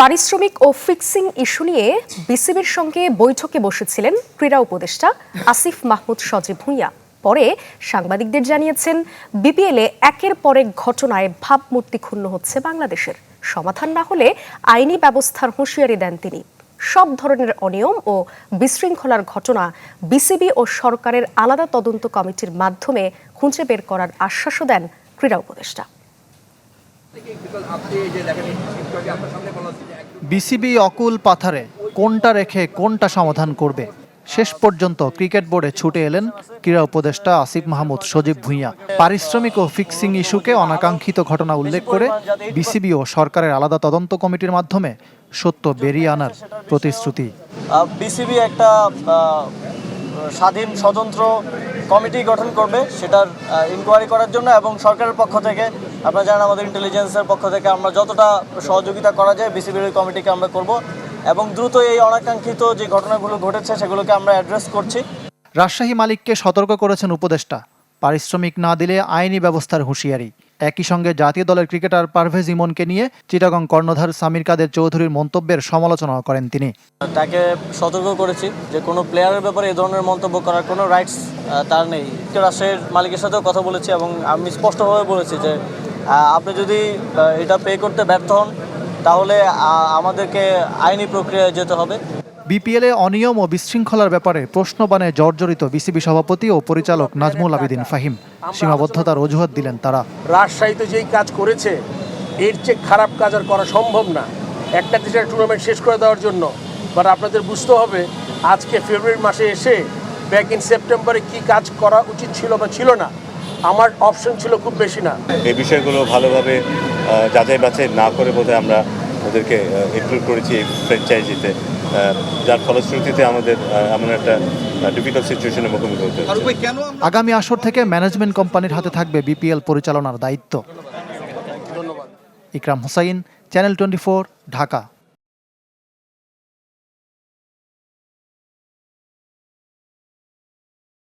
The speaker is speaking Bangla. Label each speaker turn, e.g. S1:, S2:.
S1: পারিশ্রমিক ও ফিক্সিং ইস্যু নিয়ে বিসিবির সঙ্গে বৈঠকে বসেছিলেন ক্রীড়া উপদেষ্টা আসিফ মাহমুদ সজীব ভুঁইয়া। পরে সাংবাদিকদের জানিয়েছেন, বিপিএলে একের পর এক ঘটনায় ভাবমূর্তি ক্ষুণ্ণ হচ্ছে বাংলাদেশের। সমাধান না হলে আইনি ব্যবস্থার হুঁশিয়ারি দেন তিনি। সব ধরনের অনিয়ম ও বিশৃঙ্খলার ঘটনা বিসিবি ও সরকারের আলাদা তদন্ত কমিটির মাধ্যমে খুঁজে বের করার আশ্বাসও দেন ক্রীড়া উপদেষ্টা।
S2: বিসিবি অকুল পাথারে কোনটা রেখে কোনটা সমাধান করবে? শেষ পর্যন্ত ক্রিকেট বোর্ডে ছুটে এলেন ক্রীড়া উপদেষ্টা আসিফ মাহমুদ, সজীব ভুঁইয়া। পারিশ্রমিক ও ফিক্সিং ইস্যুকে অনাকাঙ্ক্ষিত ঘটনা উল্লেখ করে বিসিবি ও সরকারের আলাদা তদন্ত কমিটির মাধ্যমে সত্য বেরিয়ে আনার প্রতিশ্রুতি।
S3: বিসিবি একটা স্বাধীন, স্বতন্ত্র কমিটি গঠন করবে সেটার ইনকোয়ারি করার জন্য এবং সরকারের পক্ষ থেকে আপনারা জানেন আমাদের ইন্টেলিজেন্সের পক্ষ থেকে আমরা যতটা সহযোগিতা করা যায় বিসিবির ওই কমিটিকে আমরা করব এবং দ্রুত এই অনাকাঙ্ক্ষিত যে ঘটনাগুলো ঘটেছে সেগুলোকে আমরা অ্যাড্রেস করছি।
S2: রাজশাহী মালিককে সতর্ক করেছেন উপদেষ্টা। পারিশ্রমিক না দিলে আইনি ব্যবস্থার হুঁশিয়ারি। একই সঙ্গে জাতীয় দলের ক্রিকেটার পারভেজ ইমনকে নিয়ে চিটাগং কর্ণধার সামির কাদের চৌধুরীর মন্তব্যের সমালোচনা করেন তিনি।
S3: তাকে সতর্ক করেছি যে কোনো প্লেয়ারের ব্যাপারে এই ধরনের মন্তব্য করার কোনো রাইটস তার নেই। রাজশাহীর মালিকের সাথেও কথা বলেছি এবং আমি স্পষ্টভাবে বলেছি যে আপনি যদি এটা পে করতে ব্যর্থ হন তাহলে আমাদেরকে আইনি প্রক্রিয়ায় যেতে হবে।
S2: বিপিএলে অনিয়ম ও বিশৃঙ্খলার ব্যাপারে প্রশ্নবাণে জর্জরিত বিসিবি সভাপতি ও পরিচালক নাজমুল আবেদিন ফাহিম। সীমাবদ্ধতার অজুহাত দিলেন তারা।
S4: রাজশাহীতে যেই কাজ করেছে এর চেয়ে খারাপ কাজ আর করা সম্ভব না। একটা দেশের টুর্নামেন্ট শেষ করে দেওয়ার জন্য। বাট আপনাদের বুঝতে হবে আজকে ফেব্রুয়ারি মাসে এসে ব্যাক ইন সেপ্টেম্বরে কি কাজ করা উচিত ছিল বা ছিল না। আমার অপশন ছিল খুব বেশি না।
S5: এই বিষয়গুলো ভালোভাবে যাচাই বাছাই না করে বোধহয় আমরা ওদেরকে ইনক্লুড করেছি এই ফ্র্যাঞ্চাইজিতে যার ফলশ্রুতিতে আমাদের এমন একটা ডিফিকাল্ট সিচুয়েশনের মুখোমুখি হতে হচ্ছে।
S2: আগামী আসর থেকে ম্যানেজমেন্ট কোম্পানির হাতে থাকবে বিপিএল পরিচালনার দায়িত্ব। Ikram Hussain channel twenty Dhaka.